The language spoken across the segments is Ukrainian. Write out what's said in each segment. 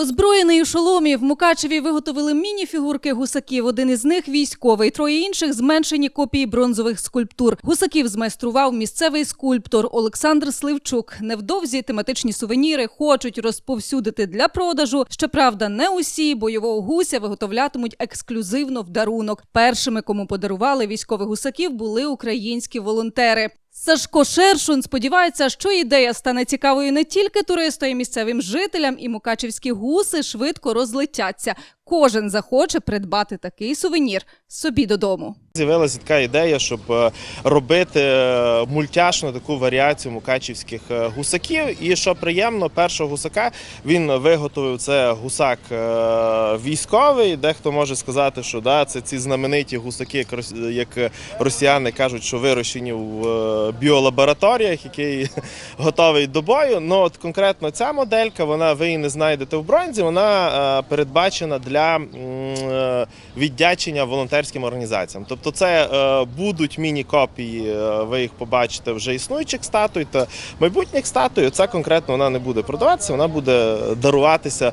Озброєний у шоломі в Мукачеві виготовили міні-фігурки гусаків. Один із них військовий, троє інших зменшені копії бронзових скульптур. Гусаків змайстрував місцевий скульптор Олександр Сливчук. Невдовзі тематичні сувеніри хочуть розповсюдити для продажу. Щоправда, не усі бойового гуся виготовлятимуть ексклюзивно в дарунок. Першими, кому подарували військових гусаків, були українські волонтери. Сашко Шершун сподівається, що ідея стане цікавою не тільки туристу і місцевим жителям, і мукачівські гуси швидко розлетяться. Кожен захоче придбати такий сувенір собі додому. З'явилася така ідея, щоб е, робити е, мультяшну таку варіацію мукачівських е, гусаків. І що приємно, першого гусака він виготовив це гусак військовий. Дехто може сказати, що да, це ці знамениті гусаки, як рос- як росіяни кажуть, що вирощені в біолабораторіях, який готовий до бою. Ну от конкретно ця моделька, вона ви її не знайдете в бронзі. Вона передбачена для м, е, віддячення волонтерським організаціям. Тобто, це е, будуть міні-копії. е, Ви їх побачите вже існуючих статуй та майбутніх статуй. Це конкретно вона не буде продаватися, вона буде даруватися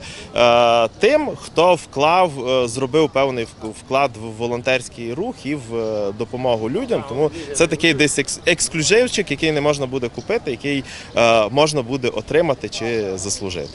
тим, хто вклав, зробив певний вк- вклад в волонтерський рух і в допомогу людям. Тому це такий десь ексклюзивчик, який не можна буде купити, який можна буде отримати чи заслужити.